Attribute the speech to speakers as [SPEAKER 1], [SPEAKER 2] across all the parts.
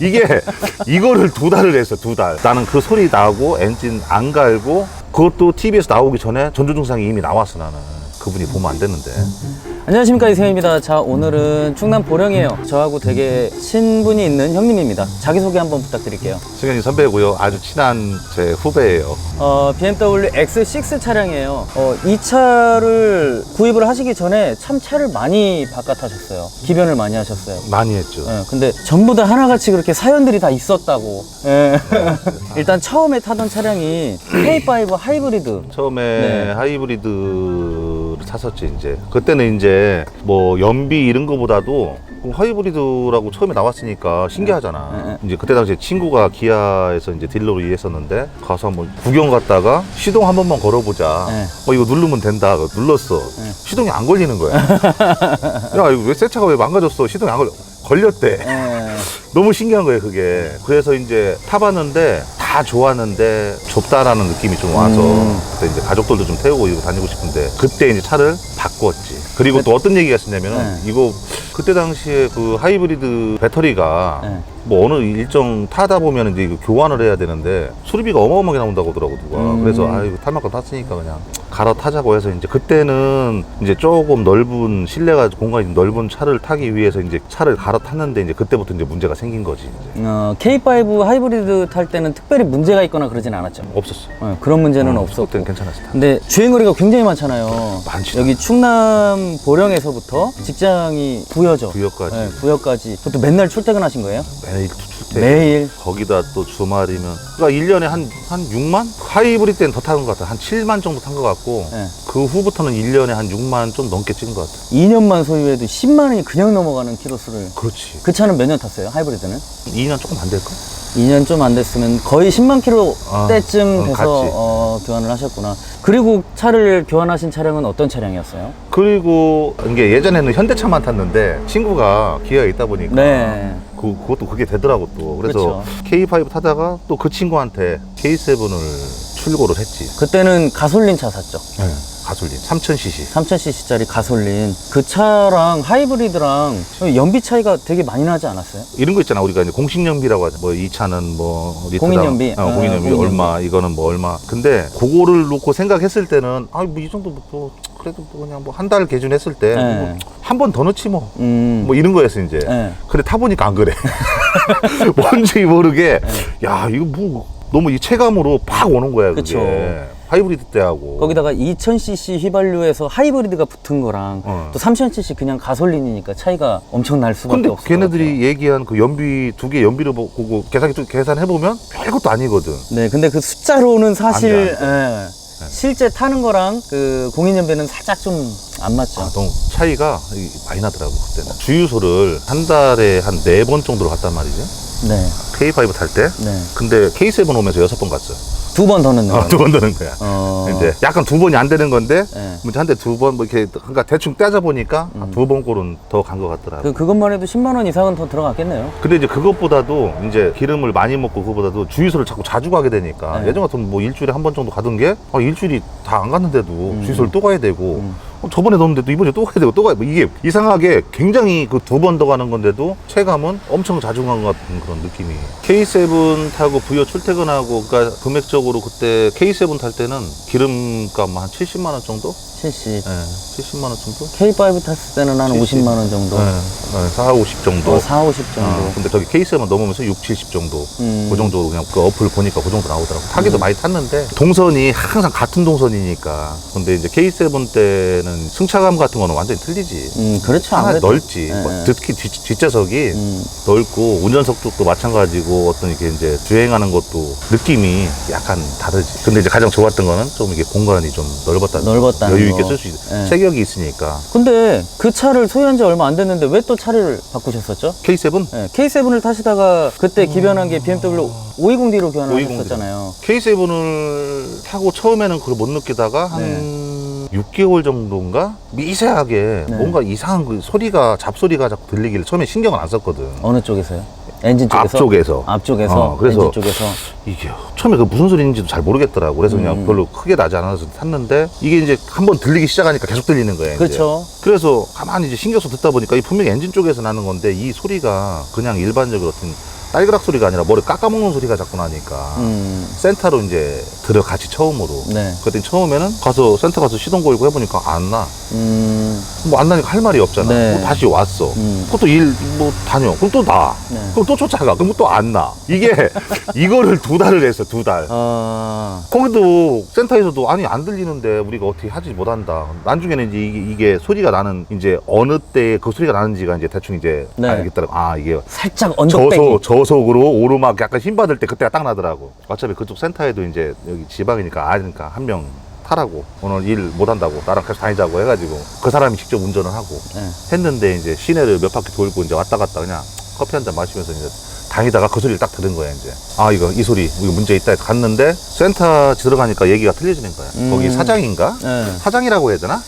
[SPEAKER 1] 이게 이거를 두 달을 했어 두 달. 나는 그 소리 나고 엔진 안 갈고 그것도 TV에서 나오기 전에 전조 증상이 이미 나왔어 나는. 그분이 보면 안 되는데.
[SPEAKER 2] 안녕하십니까 이세입니다. 자 오늘은 충남 보령이에요. 저하고 되게 친분이 있는 형님입니다. 자기소개 한번 부탁드릴게요.
[SPEAKER 1] 승현이 선배고요. 아주 친한 제 후배예요.
[SPEAKER 2] 어, BMW X6 차량이에요. 어, 이 차를 구입을 하시기 전에 참 차를 많이 바깥하셨어요. 기변을 많이 하셨어요.
[SPEAKER 1] 많이 했죠.
[SPEAKER 2] 예, 근데 전부 다 하나같이 그렇게 사연들이 다 있었다고. 예. 일단 처음에 타던 차량이 K5 하이브리드.
[SPEAKER 1] 처음에
[SPEAKER 2] 네.
[SPEAKER 1] 하이브리드 를 탔었지 이제. 그때는 이제 뭐 연비 이런 거보다도 그 하이브리드라고 처음에 나왔으니까 신기하잖아.
[SPEAKER 2] 네, 네.
[SPEAKER 1] 이제 그때 당시에 친구가 기아에서 이제 딜러로 일했었는데 가서 한번 구경 갔다가 시동 한 번만 걸어보자.
[SPEAKER 2] 네.
[SPEAKER 1] 어 이거 누르면 된다. 눌렀어. 시동이 안 걸리는 거야. 야 이거 왜 새 차가 왜 망가졌어? 시동이 안 걸려. 걸렸대.
[SPEAKER 2] 예.
[SPEAKER 1] 너무 신기한 거예요, 그게. 그래서 이제 타봤는데 다 좋았는데 좁다라는 느낌이 좀 와서
[SPEAKER 2] 음.
[SPEAKER 1] 그때 이제 가족들도 좀 태우고 이거 다니고 싶은데 그때 이제 차를 바꿨지. 그리고 또 어떤 얘기가 있었냐면 은
[SPEAKER 2] 네.
[SPEAKER 1] 이거 그때 당시에 그 하이브리드 배터리가
[SPEAKER 2] 네.
[SPEAKER 1] 뭐 어느 일정 타다 보면 이제 교환을 해야 되는데 수리비가 어마어마하게 나온다고 하더라고 누가.
[SPEAKER 2] 음.
[SPEAKER 1] 그래서 아 이거 탈 만큼 탔으니까 그냥 갈아타자고 해서 이제 그때는 이제 조금 넓은 실내가 공간이 좀 넓은 차를 타기 위해서 이제 차를 갈아탔는데 이제 그때부터 이제 문제가 생긴 거지 이제.
[SPEAKER 2] 어, K5 하이브리드 탈 때는 특별히 문제가 있거나 그러진 않았죠.
[SPEAKER 1] 없었어.
[SPEAKER 2] 어, 그런 문제는
[SPEAKER 1] 어,
[SPEAKER 2] 없었고.
[SPEAKER 1] 그때는 괜찮았어. 다.
[SPEAKER 2] 근데 주행거리가 굉장히 많잖아요.
[SPEAKER 1] 많지.
[SPEAKER 2] 여기 충남 보령에서부터 직장이 부여죠.
[SPEAKER 1] 부여까지.
[SPEAKER 2] 네, 부여까지. 그것도 맨날 출퇴근하신 거예요?
[SPEAKER 1] 매일 출퇴.
[SPEAKER 2] 매일.
[SPEAKER 1] 거기다 또 주말이면. 그러니까 1년에 한, 한 6만? 하이브리드 때는 더 타는 것 같아. 한 7만 정도 탄 것 같고.
[SPEAKER 2] 네.
[SPEAKER 1] 그 후부터는 1년에 한 6만 좀 넘게 찍은 것 같아.
[SPEAKER 2] 2년만 소유해도 10만 원이 그냥 넘어가는 키로수를.
[SPEAKER 1] 그렇지.
[SPEAKER 2] 그 차는 몇 년 탔어요? 하이브리드는?
[SPEAKER 1] 2년 조금 안 될까?
[SPEAKER 2] 2년 좀 안 됐으면 거의 10만 킬로
[SPEAKER 1] 아,
[SPEAKER 2] 때쯤
[SPEAKER 1] 어,
[SPEAKER 2] 돼서
[SPEAKER 1] 갔지.
[SPEAKER 2] 어, 교환을 하셨구나. 그리고 차를 교환하신 차량은 어떤 차량이었어요?
[SPEAKER 1] 그리고 이게 예전에는 현대차만 탔는데 친구가 기아에 있다 보니까.
[SPEAKER 2] 네.
[SPEAKER 1] 그, 그것도 그게 되더라고 또. 그래서
[SPEAKER 2] 그쵸.
[SPEAKER 1] K5 타다가 또 그 친구한테 K7을 출고를 했지.
[SPEAKER 2] 그때는 가솔린 차 샀죠.
[SPEAKER 1] 네. 가솔린 3000cc.
[SPEAKER 2] 3000cc짜리 가솔린. 그 차랑 하이브리드랑 연비 차이가 되게 많이 나지 않았어요?
[SPEAKER 1] 이런 거 있잖아 우리가 이제 공식 연비라고 하죠 뭐 이 차는 뭐 리터당-
[SPEAKER 2] 공인 연비.
[SPEAKER 1] 어,
[SPEAKER 2] 어,
[SPEAKER 1] 공인 연비
[SPEAKER 2] 공인
[SPEAKER 1] 얼마 이거는 뭐 얼마 근데 그거를 놓고 생각했을 때는 아 뭐 이 정도 뭐 그래도 뭐 그냥 뭐 한 달 기준 했을 때
[SPEAKER 2] 네.
[SPEAKER 1] 한번 더 넣지 뭐뭐
[SPEAKER 2] 음.
[SPEAKER 1] 이런 거였어 이제
[SPEAKER 2] 네.
[SPEAKER 1] 근데 타보니까 안 그래 뭔지 모르게
[SPEAKER 2] 네.
[SPEAKER 1] 야 이거 뭐 너무 이 체감으로 팍 오는 거야 그게.
[SPEAKER 2] 그쵸.
[SPEAKER 1] 하이브리드 때하고.
[SPEAKER 2] 거기다가 2000cc 휘발유에서 하이브리드가 붙은 거랑
[SPEAKER 1] 어.
[SPEAKER 2] 또 3000cc 그냥 가솔린이니까 차이가 엄청 날 수밖에
[SPEAKER 1] 근데
[SPEAKER 2] 것
[SPEAKER 1] 걔네들이 얘기한 그 연비 두 개 연비를 보고 계산 계산해 보면 별것도 아니거든.
[SPEAKER 2] 네, 근데 그 숫자로는 사실
[SPEAKER 1] 안 돼, 안
[SPEAKER 2] 예, 실제 타는 거랑 그 공인 연비는 살짝 좀 안 맞죠.
[SPEAKER 1] 아, 너무 차이가 이- 많이 나더라고 그때는. 주유소를 한 달에 한 네 번 정도로 갔단 말이죠
[SPEAKER 2] 네,
[SPEAKER 1] K5 탈 때
[SPEAKER 2] 네.
[SPEAKER 1] 근데 K7 오면서 여섯 번 갔어요
[SPEAKER 2] 두 번 더 넣는 거예요.
[SPEAKER 1] 아, 두번 드는 거야
[SPEAKER 2] 어.
[SPEAKER 1] 근데 약간 두 번이 안 되는 건데
[SPEAKER 2] 네.
[SPEAKER 1] 한대 두 번 뭐 이렇게 그러니까 대충 따져 보니까 두번 꼴은 더 간 것 같더라고
[SPEAKER 2] 그, 그것만 해도 10만 원 이상은 더 들어갔겠네요.
[SPEAKER 1] 근데 이제 그것보다도 이제 기름을 많이 먹고 그거보다도 주유소를 자꾸 자주 가게 되니까
[SPEAKER 2] 네.
[SPEAKER 1] 예전 같으면 뭐 일주일에 한 번 정도 가던 게 아, 일주일이 다 안 갔는데도 주유소를 또 가야 되고 어, 저번에 넣었는데도 이번에 또 가야 되고 또 가야 되고 이게 이상하게 굉장히 그 두 번 더 가는 건데도 체감은 엄청 자주 간 것 같은 그런 느낌이 K7 타고 부여 출퇴근하고 그러니까 금액적으로 그때 K7 탈 때는 기름값 한 70만 원 정도?
[SPEAKER 2] 70.
[SPEAKER 1] 예, 70만 원 정도?
[SPEAKER 2] K5 탔을 때는 한
[SPEAKER 1] 70.
[SPEAKER 2] 50만 원 정도.
[SPEAKER 1] 예, 예, 4, 50 정도.
[SPEAKER 2] 어, 4, 50 정도.
[SPEAKER 1] 어, 근데 저기 K7 넘으면서 6, 70 정도.
[SPEAKER 2] 음.
[SPEAKER 1] 그 정도 그냥 그 어플 보니까 그 정도 나오더라고. 타기도 많이 탔는데 동선이 항상 같은 동선이니까. 근데 이제 K7 때는 승차감 같은 거는 완전히 틀리지.
[SPEAKER 2] 음, 그렇죠.
[SPEAKER 1] 하나
[SPEAKER 2] 아무래도.
[SPEAKER 1] 넓지.
[SPEAKER 2] 예,
[SPEAKER 1] 뭐
[SPEAKER 2] 예.
[SPEAKER 1] 특히 뒷, 뒷좌석이
[SPEAKER 2] 음.
[SPEAKER 1] 넓고 운전석 쪽도 마찬가지고 어떤 이렇게 이제 주행하는 것도 느낌이 약간 다르지. 근데 이제 가장 좋았던 거는 좀 이게 공간이 좀 넓었다는 거.
[SPEAKER 2] 넓었다는
[SPEAKER 1] 여유 있게
[SPEAKER 2] 거.
[SPEAKER 1] 쓸수 있어.
[SPEAKER 2] 예.
[SPEAKER 1] 체격이 있으니까.
[SPEAKER 2] 근데 그 차를 소유한 지 얼마 안 됐는데 왜 또 차를 바꾸셨었죠?
[SPEAKER 1] K7?
[SPEAKER 2] 네, K7을 타시다가 그때 기변한 게 BMW 520D로 교환을
[SPEAKER 1] 520D.
[SPEAKER 2] 하셨잖아요.
[SPEAKER 1] K7을 타고 처음에는 그걸 못 느끼다가 한 6개월 정도인가 미세하게
[SPEAKER 2] 네.
[SPEAKER 1] 뭔가 이상한 그 소리가 잡소리가 자꾸 들리길래 처음에 신경을 안 썼거든.
[SPEAKER 2] 어느 쪽에서요? 엔진 쪽에서?
[SPEAKER 1] 앞쪽에서.
[SPEAKER 2] 앞쪽에서?
[SPEAKER 1] 어, 그래서
[SPEAKER 2] 엔진 쪽에서?
[SPEAKER 1] 이게 처음에 그 무슨 소리인지도 잘 모르겠더라고. 그래서
[SPEAKER 2] 음.
[SPEAKER 1] 그냥 별로 크게 나지 않아서 탔는데 이게 이제 한번 들리기 시작하니까 계속 들리는 거예요.
[SPEAKER 2] 그렇죠.
[SPEAKER 1] 그래서 가만히 이제 신경 써 듣다 보니까 이 분명히 엔진 쪽에서 나는 건데 이 소리가 그냥 일반적으로 어떤 딸그락 소리가 아니라 머리 깎아먹는 소리가 자꾸 나니까
[SPEAKER 2] 음.
[SPEAKER 1] 센터로 이제 들어같이 처음으로
[SPEAKER 2] 네.
[SPEAKER 1] 그랬더니 처음에는 가서 센터 가서 시동 걸고 해보니까 안 나.
[SPEAKER 2] 음.
[SPEAKER 1] 뭐 안 나니까 할 말이 없잖아.
[SPEAKER 2] 네.
[SPEAKER 1] 그럼 다시 왔어.
[SPEAKER 2] 음.
[SPEAKER 1] 그것도 일 뭐 다녀. 그럼 또 나.
[SPEAKER 2] 네.
[SPEAKER 1] 그럼 또 쫓아가. 그럼 또 안 나. 이게 이거를 두 달을 했어. 두 달.
[SPEAKER 2] 아.
[SPEAKER 1] 거기도 센터에서도 아니 안 들리는데 우리가 어떻게 하지 못한다. 나중에는 이제 이게, 이게 소리가 나는 이제 어느 때에 그 소리가 나는지가 이제 대충 이제
[SPEAKER 2] 네.
[SPEAKER 1] 알겠더라고. 아 이게
[SPEAKER 2] 살짝 언덕배기.
[SPEAKER 1] 저속 저속으로 오르막 약간 힘 받을 때 그때가 딱 나더라고. 어차피 그쪽 센터에도 이제 여기 지방이니까 아니까 한 명 타라고 오늘 일 못한다고 나랑 같이 다니자고 해가지고 그 사람이 직접 운전을 하고
[SPEAKER 2] 네.
[SPEAKER 1] 했는데 이제 시내를 몇 바퀴 돌고 이제 왔다 갔다 그냥 커피 한 잔 마시면서 이제 다니다가 그 소리를 딱 들은 거야 이제 아 이거 이 소리 이거 문제 있다 해서 갔는데 센터 들어가니까 얘기가 틀려지는 거야
[SPEAKER 2] 음.
[SPEAKER 1] 거기 사장인가
[SPEAKER 2] 네.
[SPEAKER 1] 사장이라고 해야 되나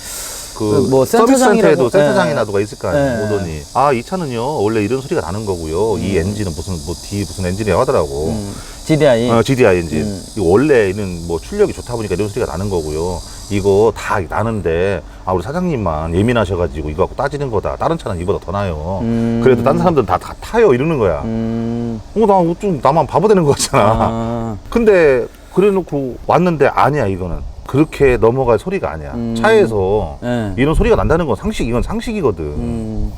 [SPEAKER 2] 그그뭐
[SPEAKER 1] 서비스 센터에도
[SPEAKER 2] 센터장이라고-
[SPEAKER 1] 센터장이나
[SPEAKER 2] 네.
[SPEAKER 1] 누가 있을 거 아니야
[SPEAKER 2] 네.
[SPEAKER 1] 오더니 아 이 차는요 원래 이런 소리가 나는 거고요 이 엔진은 무슨 뭐 D 무슨 엔진이라고 하더라고
[SPEAKER 2] 음. GDI.
[SPEAKER 1] 어, GDI 엔진.
[SPEAKER 2] 음.
[SPEAKER 1] 이거 원래는 뭐 출력이 좋다 보니까 이런 소리가 나는 거고요. 이거 다 나는데, 아, 우리 사장님만 예민하셔가지고 이거 갖고 따지는 거다. 다른 차는 이보다 더 나요.
[SPEAKER 2] 음.
[SPEAKER 1] 그래도 다른 사람들은 다, 다 타요. 이러는 거야.
[SPEAKER 2] 음.
[SPEAKER 1] 어, 나 좀 나만 바보 되는 거 같잖아.
[SPEAKER 2] 아.
[SPEAKER 1] 근데 그래 놓고 왔는데 아니야, 이거는. 그렇게 넘어갈 소리가 아니야.
[SPEAKER 2] 음.
[SPEAKER 1] 차에서
[SPEAKER 2] 네.
[SPEAKER 1] 이런 소리가 난다는 건 상식, 이건 상식이거든.
[SPEAKER 2] 음.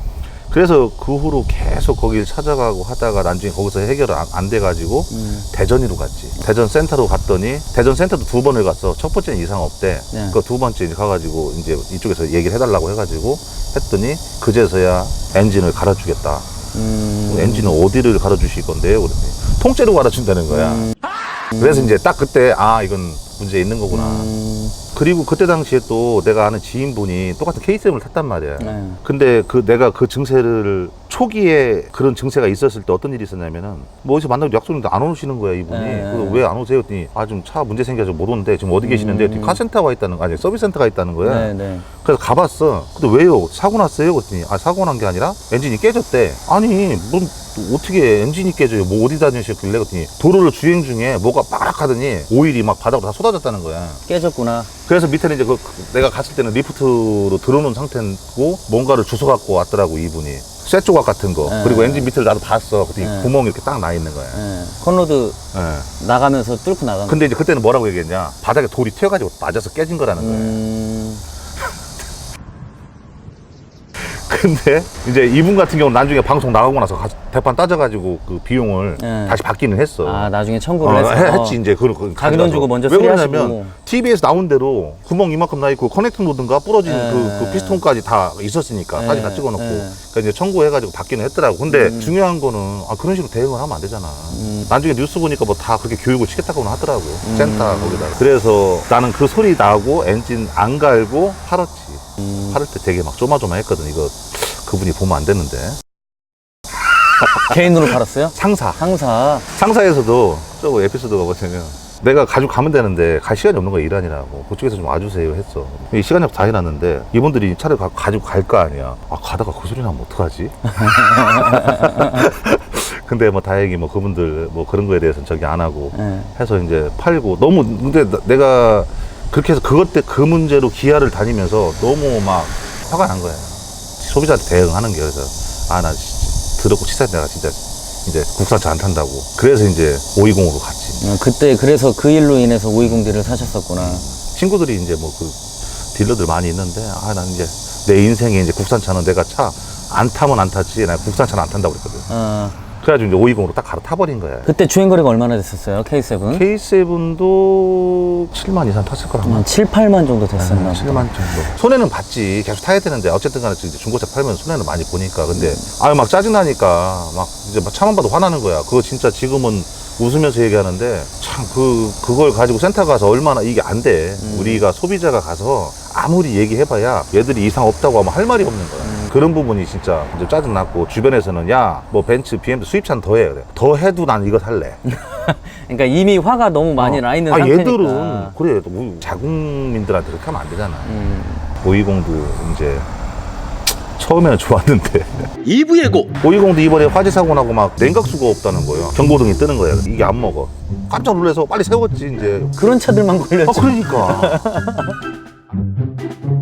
[SPEAKER 1] 그래서 그 후로 계속 거길 찾아가고 하다가 나중에 거기서 해결 안, 안 돼가지고
[SPEAKER 2] 음.
[SPEAKER 1] 대전으로 갔지. 대전 센터로 갔더니 대전 센터도 두 번을 갔어. 첫 번째는 이상 없대.
[SPEAKER 2] 네.
[SPEAKER 1] 그두 번째 가가지고 이제 이쪽에서 얘기를 해달라고 해가지고 했더니 그제서야 엔진을 갈아주겠다.
[SPEAKER 2] 음.
[SPEAKER 1] 엔진은 어디를 갈아주실 건데요? 그랬더니 통째로 갈아준다는 거야.
[SPEAKER 2] 음.
[SPEAKER 1] 그래서 이제 딱 그때 아 이건 문제 있는 거구나.
[SPEAKER 2] 음.
[SPEAKER 1] 그리고 그때 당시에 또 내가 아는 지인분이 똑같은 K7을 탔단 말이야.
[SPEAKER 2] 네.
[SPEAKER 1] 근데 그 내가 그 증세를 초기에 그런 증세가 있었을 때 어떤 일이 있었냐면은 뭐 어디서 만나고 약속인데 안 오시는 거야 이분이.
[SPEAKER 2] 네.
[SPEAKER 1] 그래서 왜 안 오세요? 했더니 아 좀 차 문제 생겨서 못 오는데 지금 어디 계시는데?
[SPEAKER 2] 음.
[SPEAKER 1] 카센터가 있다는 거 아니 서비스 센터가 있다는 거야.
[SPEAKER 2] 네, 네.
[SPEAKER 1] 그래서 가봤어 근데 왜요? 사고 났어요? 그랬더니 아 사고 난 게 아니라 엔진이 깨졌대 아니 뭐 어떻게 엔진이 깨져요? 뭐 어디 다니셨길래? 그랬더니 도로를 주행 중에 뭐가 빠락 하더니 오일이 막 바닥으로 다 쏟아졌다는 거야.
[SPEAKER 2] 깨졌구나.
[SPEAKER 1] 그래서 밑에는 이제 그, 그 내가 갔을 때는 리프트로 들어놓은 상태고 뭔가를 주워 갖고 왔더라고 이분이 쇠 조각 같은 거
[SPEAKER 2] 네.
[SPEAKER 1] 그리고 엔진 밑을 나도 봤어 그랬더니
[SPEAKER 2] 네.
[SPEAKER 1] 구멍이 이렇게 딱 나 있는 거야
[SPEAKER 2] 네. 컨로드
[SPEAKER 1] 예.
[SPEAKER 2] 나가면서 뚫고 나간
[SPEAKER 1] 근데 이제 그때는 뭐라고 얘기했냐 바닥에 돌이 튀어가지고 맞아서 깨진 거라는 거야
[SPEAKER 2] 음.
[SPEAKER 1] 근데 이제 이분 같은 경우는 나중에 방송 나가고 나서 가- 대판 따져가지고 그 비용을
[SPEAKER 2] 네.
[SPEAKER 1] 다시 받기는 했어
[SPEAKER 2] 아, 나중에
[SPEAKER 1] 어,
[SPEAKER 2] 청구를 해서.
[SPEAKER 1] 해- 했지 이제 그, 그
[SPEAKER 2] 자기 돈 주고 먼저
[SPEAKER 1] 왜
[SPEAKER 2] 수리하시고.
[SPEAKER 1] 그러냐면 TV에서 나온 대로 구멍 이만큼 나 있고 커넥팅 로드인가 부러진
[SPEAKER 2] 네.
[SPEAKER 1] 그, 그 피스톤까지 다 있었으니까
[SPEAKER 2] 네.
[SPEAKER 1] 사진 다 찍어놓고
[SPEAKER 2] 네.
[SPEAKER 1] 그러니까 이제 청구해가지고 받기는 했더라고 근데
[SPEAKER 2] 음.
[SPEAKER 1] 중요한 거는 아 그런 식으로 대응을 하면 안 되잖아
[SPEAKER 2] 음.
[SPEAKER 1] 나중에 뉴스 보니까 뭐 다 그렇게 교육을 시켰다고는 하더라고
[SPEAKER 2] 음.
[SPEAKER 1] 센터 거기다가 그래서 나는 그 소리 나고 엔진 안 갈고 팔았지
[SPEAKER 2] 음.
[SPEAKER 1] 팔을 때 되게 막 조마조마했거든 이거 그분이 보면 안 되는데.
[SPEAKER 2] 개인으로 팔았어요?
[SPEAKER 1] 상사.
[SPEAKER 2] 상사.
[SPEAKER 1] 상사에서도 저거 에피소드가 뭐냐면 내가 가지고 가면 되는데 갈 시간이 없는 거야 일하느라고. 그쪽에서 좀 와주세요 했어. 이 시간 약 다 해놨는데 이분들이 차를 가, 가지고 갈 거 아니야. 아 가다가 그 소리 나면 어떡하지? 근데 뭐 다행히 뭐 그분들 뭐 그런 거에 대해서는 저기 안 하고
[SPEAKER 2] 네.
[SPEAKER 1] 해서 이제 팔고 너무 근데 나- 내가 그렇게 해서 그것 때 그 문제로 기아를 다니면서 너무 막 화가 난 거야 소비자한테 대응하는 게 그래서 아 나 더럽고 치사해. 내가 진짜 이제 국산차 안 탄다고. 그래서 이제 520으로 갔지.
[SPEAKER 2] 어, 그때 그래서 그 일로 인해서 520D를 사셨었구나.
[SPEAKER 1] 친구들이 이제 뭐 그 딜러들 많이 있는데 아 난 이제 내 인생에 이제 국산차는 내가 차 안 타면 안 탔지. 나 국산차는 안 탄다고 그랬거든.
[SPEAKER 2] 어,
[SPEAKER 1] 그래가지고 이제 520으로 딱 갈아타버린 거야
[SPEAKER 2] 그때 주행거리가 얼마나 됐었어요? K7?
[SPEAKER 1] K7도 7만 이상 탔을 말이야
[SPEAKER 2] 한 7, 8만 정도 됐었나? 보다.
[SPEAKER 1] 7만 정도. 손해는 봤지. 계속 타야 되는데 어쨌든 간에 이제 중고차 팔면 손해는 많이 보니까. 근데 아유 막 짜증나니까 막 이제 막 차만 봐도 화나는 거야. 그거 진짜 지금은 웃으면서 얘기하는데 참 그 그걸 가지고 센터 가서 얼마나 이게 안 돼. 우리가 소비자가 가서 아무리 얘기해봐야 얘들이 이상 없다고 하면 할 말이 없는 거야. 그런 부분이 진짜 이제 짜증났고 주변에서는 야 뭐 벤츠, BMW 수입차는 더 해. 그래. 더 해도 난 이거 살래.
[SPEAKER 2] 그러니까 이미 화가 너무 많이 나 있는
[SPEAKER 1] 아
[SPEAKER 2] 상태니까.
[SPEAKER 1] 얘들은 그래 뭐 자국민들한테 그렇게 하면 안 되잖아.
[SPEAKER 2] 음.
[SPEAKER 1] 520도 이제 처음에는 좋았는데
[SPEAKER 3] 2부 예고
[SPEAKER 1] 520도 이번에 화재 사고 나고 막 냉각수가 없다는 거예요 경고등이 뜨는 거예요 이게 안 먹어 깜짝 놀라서 빨리 세웠지 이제
[SPEAKER 2] 그런 차들만 걸렸죠.
[SPEAKER 1] 아 그러니까 Thank you.